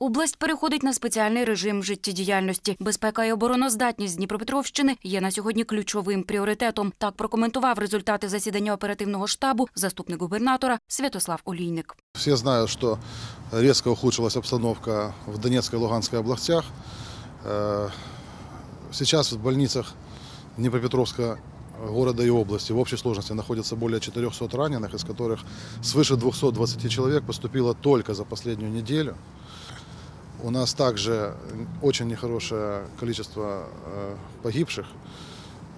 Область переходить на спеціальний режим життєдіяльності. Безпека і обороноздатність Дніпропетровщини є на сьогодні ключовим пріоритетом. Так прокоментував результати засідання оперативного штабу заступник губернатора Святослав Олійник. Все знают, что резко ухудшилась обстановка в Донецкой и Луганской областях. Э, Сейчас в больницах Днепропетровска города и области в общей сложности находится более 400 раненых, из которых свыше 220 человек поступило только за последнюю неделю. У нас также очень нехорошее количество э, погибших.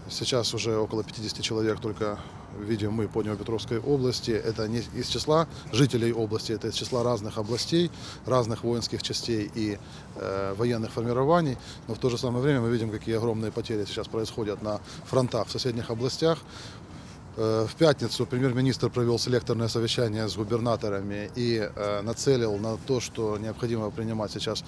Сейчас уже около 50 человек только видим мы по Днепропетровской области. Это не из числа жителей области, это из числа разных областей, разных воинских частей и э, военных формирований. Но в то же самое время мы видим, какие огромные потери сейчас происходят на фронтах в соседних областях. Э, В пятницу премьер-министр провел селекторное совещание с губернаторами и э, нацелил на то, что необходимо принимать сейчас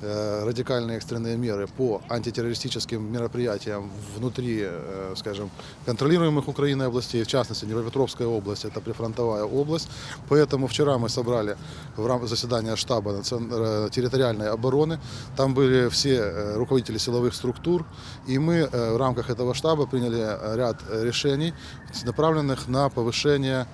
э, радикальные экстренные меры по антитеррористическим мероприятиям внутри, скажем, контролируемых Украиной областей, в частности, Днепропетровская область, это прифронтовая область. Поэтому вчера мы собрали в рамках заседания штаба территориальной обороны. Там были все руководители силовых структур, и мы в рамках этого штаба приняли ряд решений, направленных на повышение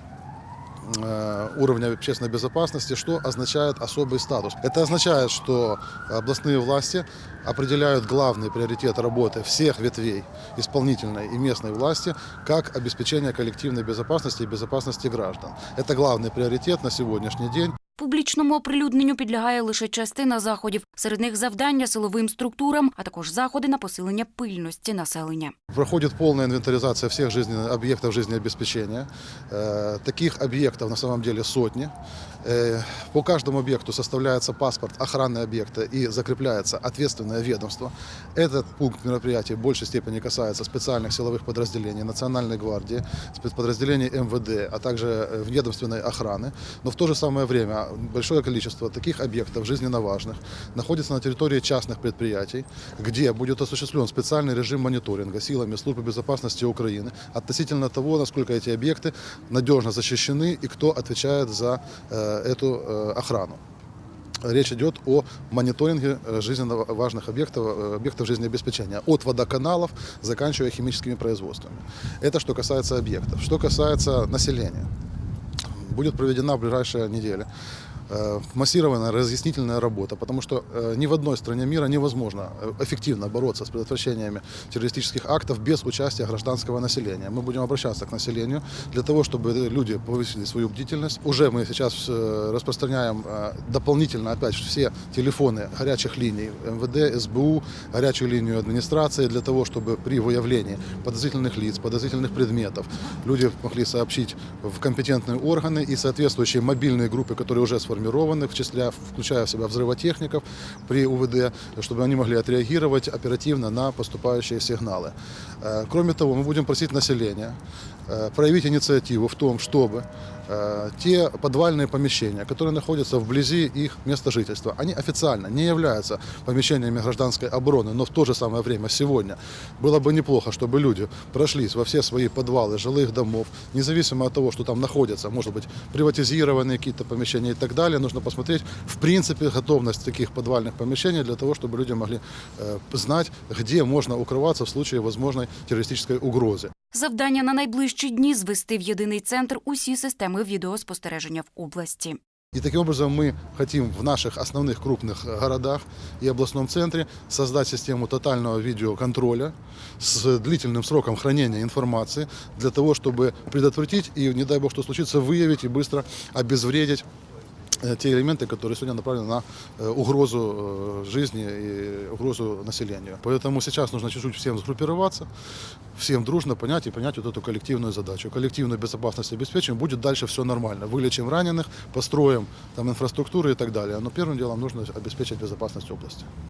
э, уровня общественной безопасности, что означает особый статус. Это означает, что областные власти определяют главный приоритет работы всех ветвей исполнительной и местной власти как обеспечение коллективной безопасности и безопасности граждан. Это главный приоритет на сегодняшний день. Публічному оприлюдненню підлягає лише частина заходів. Серед них завдання силовим структурам, а також заходи на посилення пильності населення. Проходит полная инвентаризация всех жизненных объектов жизнеобеспечения. Э, Таких объектов на самом деле сотни. Э, По каждому объекту составляется паспорт охраны объекта и закрепляется ответственное ведомство. Этот пункт мероприятий в большей степени касается специальных силовых подразделений Национальной гвардии, спецподразделений МВД, а также э, ведомственной охраны. Но в то же самое время большое количество таких объектов жизненно важных находится на территории частных предприятий, где будет осуществлен специальный режим мониторинга силами Службы безопасности Украины относительно того, насколько эти объекты надежно защищены и кто отвечает за э, эту э, охрану. Речь идет о мониторинге э, жизненно важных объектов, объектов жизнеобеспечения, от водоканалов, заканчивая химическими производствами. Это что касается объектов. Что касается населения будет проведена в ближайшие недели массированная разъяснительная работа, потому что э, ни в одной стране мира невозможно э, эффективно бороться с предотвращениями террористических актов без участия гражданского населения. Мы будем обращаться к населению для того, чтобы люди повысили свою бдительность. Уже мы сейчас э, распространяем э, дополнительно опять все телефоны горячих линий МВД, СБУ, горячую линию администрации для того, чтобы при выявлении подозрительных лиц, подозрительных предметов люди могли сообщить в компетентные органы и соответствующие мобильные группы, которые уже сформированы, числе, включая в себя взрывотехников при УВД, чтобы они могли отреагировать оперативно на поступающие сигналы. Э, Кроме того, мы будем просить населения э, проявить инициативу в том, чтобы те подвальные помещения, которые находятся вблизи их места жительства, они официально не являются помещениями гражданской обороны, но в то же самое время сегодня было бы неплохо, чтобы люди прошлись во все свои подвалы жилых домов, независимо от того, что там находятся, может быть, приватизированные какие-то помещения и так далее, нужно посмотреть, в принципе, готовность таких подвальных помещений для того, чтобы люди могли э, знать, где можно укрываться в случае возможной террористической угрозы. Завдання на найближчі дні звести в єдиний центр усі системи відеоспостереження в області. И таким образом мы хотим в наших основных крупных городах и областном центре создать систему тотального видеоконтроля с длительным сроком хранения информации для того, чтобы предотвратить и, не дай бог, что случится, выявить и быстро обезвредить э, те элементы, которые сегодня направлены на э, угрозу э, жизни и угрозу населению. Поэтому сейчас нужно чуть-чуть всем сгруппироваться, всем дружно понять и понять вот эту коллективную задачу. Коллективную безопасность обеспечим, будет дальше все нормально. Вылечим раненых, построим там инфраструктуру и так далее. Но первым делом нужно обеспечить безопасность области.